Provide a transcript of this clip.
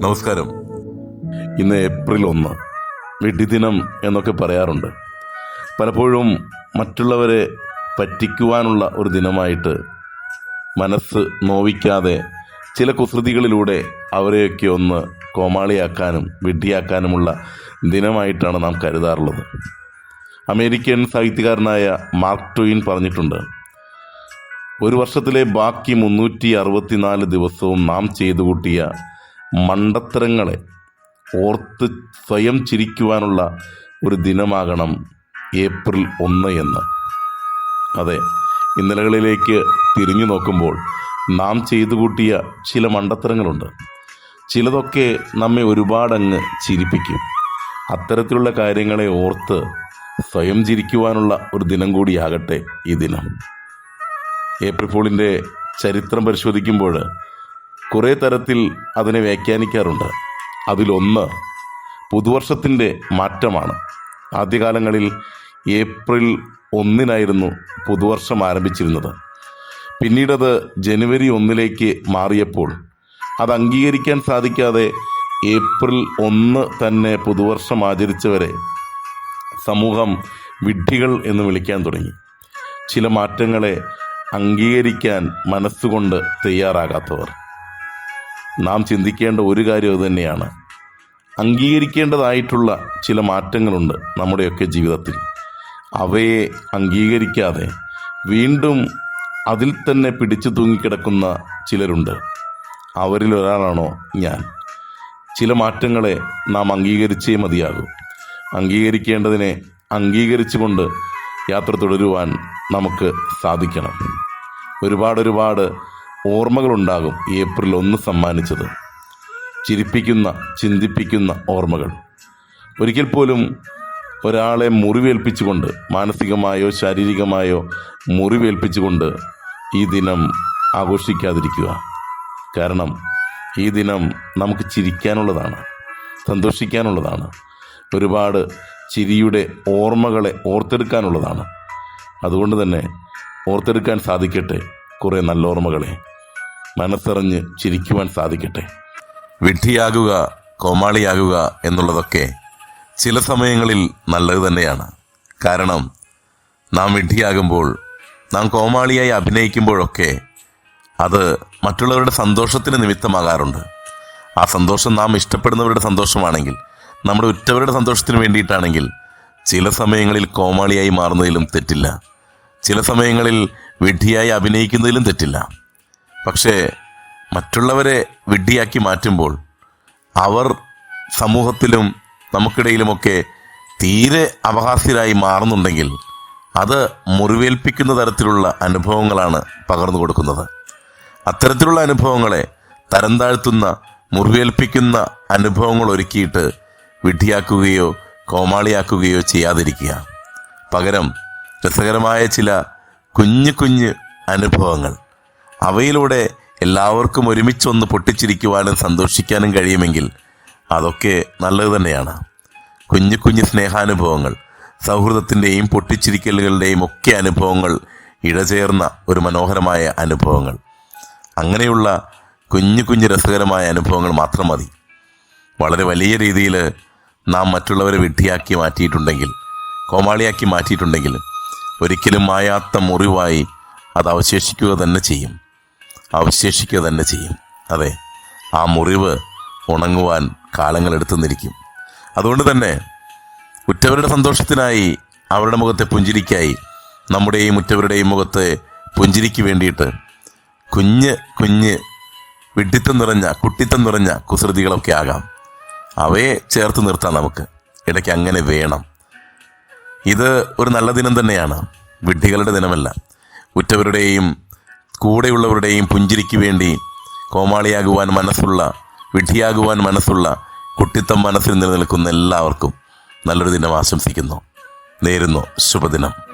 നമസ്കാരം. ഇന്ന് ഏപ്രിൽ ഒന്ന്. വിഡിദിനം എന്നൊക്കെ പറയാറുണ്ട്. പലപ്പോഴും മറ്റുള്ളവരെ പറ്റിക്കുവാനുള്ള ഒരു ദിനമായിട്ട് മനസ്സ് നോവിക്കാതെ ചില കുസൃതികളിലൂടെ അവരെയൊക്കെ ഒന്ന് കോമാളിയാക്കാനും വിഡ്ഢിയാക്കാനുമുള്ള ദിനമായിട്ടാണ് നാം കരുതാറുള്ളത്. അമേരിക്കൻ സാഹിത്യകാരനായ മാർക്ക് ട്വീൻ പറഞ്ഞിട്ടുണ്ട് ഒരു വർഷത്തിലെ ബാക്കി മുന്നൂറ്റി അറുപത്തിനാല് ദിവസവും നാം ചെയ്തു കൂട്ടിയ മണ്ടത്തരങ്ങളെ ഓർത്ത് സ്വയം ചിരിക്കുവാനുള്ള ഒരു ദിനമാകണം ഏപ്രിൽ ഒന്ന് എന്ന്. അതെ ഇന്നലകളിലേക്ക് തിരിഞ്ഞു നോക്കുമ്പോൾ നാം ചെയ്തു കൂട്ടിയ ചില മണ്ടത്തരങ്ങളുണ്ട്. ചിലതൊക്കെ നമ്മെ ഒരുപാടങ്ങ് ചിരിപ്പിക്കും. അത്തരത്തിലുള്ള കാര്യങ്ങളെ ഓർത്ത് സ്വയം ചിരിക്കുവാനുള്ള ഒരു ദിനം കൂടിയാകട്ടെ ഈ ദിനം. ഏപ്രിൽ ഫോളിന്റെ ചരിത്രം പരിശോധിക്കുമ്പോൾ കുറേ തരത്തിൽ അതിനെ വ്യാഖ്യാനിക്കാറുണ്ട്. അതിലൊന്ന് പുതുവർഷത്തിന്റെ മാറ്റമാണ്. ആദ്യകാലങ്ങളിൽ ഏപ്രിൽ ഒന്നിനായിരുന്നു പുതുവർഷം ആരംഭിച്ചിരുന്നത്. പിന്നീടത് ജനുവരി ഒന്നിലേക്ക് മാറിയപ്പോൾ അത് അംഗീകരിക്കാൻ സാധിക്കാതെ ഏപ്രിൽ ഒന്ന് തന്നെ പുതുവർഷം ആചരിച്ചവരെ സമൂഹം വിഡ്ഢികൾ എന്ന് വിളിക്കാൻ തുടങ്ങി. ചില മാറ്റങ്ങളെ അംഗീകരിക്കാൻ മനസ്സുകൊണ്ട് തയ്യാറാകാത്തവർ. നാം ചിന്തിക്കേണ്ട ഒരു കാര്യം അത് തന്നെയാണ്. അംഗീകരിക്കേണ്ടതായിട്ടുള്ള ചില മാറ്റങ്ങളുണ്ട് നമ്മുടെയൊക്കെ ജീവിതത്തിൽ. അവയെ അംഗീകരിക്കാതെ വീണ്ടും അതിൽ തന്നെ പിടിച്ചു തൂങ്ങിക്കിടക്കുന്ന ചിലരുണ്ട്. അവരിൽ ഒരാളാണോ ഞാൻ? ചില മാറ്റങ്ങളെ നാം അംഗീകരിച്ചേ മതിയാകൂ. അംഗീകരിക്കേണ്ടതിനെ അംഗീകരിച്ചുകൊണ്ട് യാത്ര തുടരുവാൻ നമുക്ക് സാധിക്കണം. ഒരുപാട് ഒരുപാട് ഓർമ്മകളുണ്ടാകും ഏപ്രിൽ ഒന്ന് സമ്മാനിച്ചത്. ചിരിപ്പിക്കുന്ന ചിന്തിപ്പിക്കുന്ന ഓർമ്മകൾ. ഒരിക്കൽ പോലും ഒരാളെ മുറിവേൽപ്പിച്ചുകൊണ്ട് മാനസികമായോ ശാരീരികമായോ മുറിവേൽപ്പിച്ചുകൊണ്ട് ഈ ദിനം ആഘോഷിക്കാതിരിക്കുക. കാരണം ഈ ദിനം നമുക്ക് ചിരിക്കാനുള്ളതാണ് സന്തോഷിക്കാനുള്ളതാണ്. ഒരുപാട് ചിരിയുടെ ഓർമ്മകളെ ഓർത്തെടുക്കാനുള്ളതാണ്. അതുകൊണ്ട് തന്നെ ഓർത്തെടുക്കാൻ സാധിക്കട്ടെ. കുറേ നല്ല ഓർമ്മകളെ മനസ്സറിഞ്ഞ് ചിരിക്കുവാൻ സാധിക്കട്ടെ. വിഡ്ഢിയാകുക കോമാളിയാകുക എന്നുള്ളതൊക്കെ ചില സമയങ്ങളിൽ നല്ലത് തന്നെയാണ്. കാരണം നാം വിഡ്ഢിയാകുമ്പോൾ നാം കോമാളിയായി അഭിനയിക്കുമ്പോഴൊക്കെ അത് മറ്റുള്ളവരുടെ സന്തോഷത്തിന് നിമിത്തമാകാറുണ്ട്. ആ സന്തോഷം നാം ഇഷ്ടപ്പെടുന്നവരുടെ സന്തോഷമാണെങ്കിൽ നമ്മുടെ ഉറ്റവരുടെ സന്തോഷത്തിന് വേണ്ടിയിട്ടാണെങ്കിൽ ചില സമയങ്ങളിൽ കോമാളിയായി മാറുന്നതിലും തെറ്റില്ല. ചില സമയങ്ങളിൽ വിഡ്ഢിയായി അഭിനയിക്കുന്നതിലും തെറ്റില്ല. പക്ഷേ മറ്റുള്ളവരെ വിഡ്ഢിയാക്കി മാറ്റുമ്പോൾ അവർ സമൂഹത്തിലും നമുക്കിടയിലുമൊക്കെ തീരെ അപഹാസ്യരായി മാറുന്നുണ്ടെങ്കിൽ അത് മുറിവേൽപ്പിക്കുന്ന തരത്തിലുള്ള അനുഭവങ്ങളാണ് പകർന്നു കൊടുക്കുന്നത്. അത്തരത്തിലുള്ള അനുഭവങ്ങളെ തരം താഴ്ത്തുന്ന മുറിവേൽപ്പിക്കുന്ന അനുഭവങ്ങൾ ഒരുക്കിയിട്ട് വിഡ്ഢിയാക്കുകയോ കോമാളിയാക്കുകയോ ചെയ്യാതിരിക്കുക. പകരം രസകരമായ ചില കുഞ്ഞു കുഞ്ഞ് അനുഭവങ്ങൾ. അവയിലൂടെ എല്ലാവർക്കും ഒരുമിച്ച് ഒന്ന് പൊട്ടിച്ചിരിക്കുവാനും സന്തോഷിക്കാനും കഴിയുമെങ്കിൽ അതൊക്കെ നല്ലത് തന്നെയാണ്. കുഞ്ഞു കുഞ്ഞു സ്നേഹാനുഭവങ്ങൾ സൗഹൃദത്തിന്റെയും പൊട്ടിച്ചിരിക്കലുകളുടെയും ഒക്കെ അനുഭവങ്ങൾ ഇഴചേർന്ന ഒരു മനോഹരമായ അനുഭവങ്ങൾ. അങ്ങനെയുള്ള കുഞ്ഞു കുഞ്ഞു രസകരമായ അനുഭവങ്ങൾ മാത്രം മതി. വളരെ വലിയ രീതിയിൽ നാം മറ്റുള്ളവരെ വിഡ്ഢിയാക്കി മാറ്റിയിട്ടുണ്ടെങ്കിൽ കോമാളിയാക്കി മാറ്റിയിട്ടുണ്ടെങ്കിൽ ഒരിക്കലും മായാത്ത മുറിവായി അത് അവശേഷിക്കുക തന്നെ ചെയ്യും. അവശേഷിക്കുക തന്നെ ചെയ്യും. അതെ ആ മുറിവ് ഉണങ്ങുവാൻ കാലങ്ങളെടുത്തു നിൽക്കും അതുകൊണ്ട് തന്നെ ഉറ്റവരുടെ സന്തോഷത്തിനായി അവരുടെ മുഖത്തെ പുഞ്ചിരിക്കായി നമ്മുടെയും ഉറ്റവരുടെയും മുഖത്തെ പുഞ്ചിരിക്ക് വേണ്ടിയിട്ട് കുഞ്ഞ് കുഞ്ഞ് വിഡ്ഢിത്തം നിറഞ്ഞ കുട്ടിത്തം നിറഞ്ഞ കുസൃതികളൊക്കെ ആകാം. അവയെ ചേർത്ത് നിർത്താം നമുക്ക്. ഇടയ്ക്ക് അങ്ങനെ വേണം. ഇത് ഒരു നല്ല ദിനം തന്നെയാണ്. വിഡ്ഢികളുടെ ദിനമല്ല. ഉറ്റവരുടെയും കൂടെയുള്ളവരുടെയും പുഞ്ചിരിക്ക് വേണ്ടി കോമാളിയാകുവാൻ മനസ്സുള്ള വിഡ്ഢിയാകുവാൻ മനസ്സുള്ള കുട്ടിത്തം മനസ്സിൽ നിലനിൽക്കുന്ന എല്ലാവർക്കും നല്ലൊരു ദിനം ആശംസിക്കുന്നു. നേരുന്നു. ശുഭദിനം.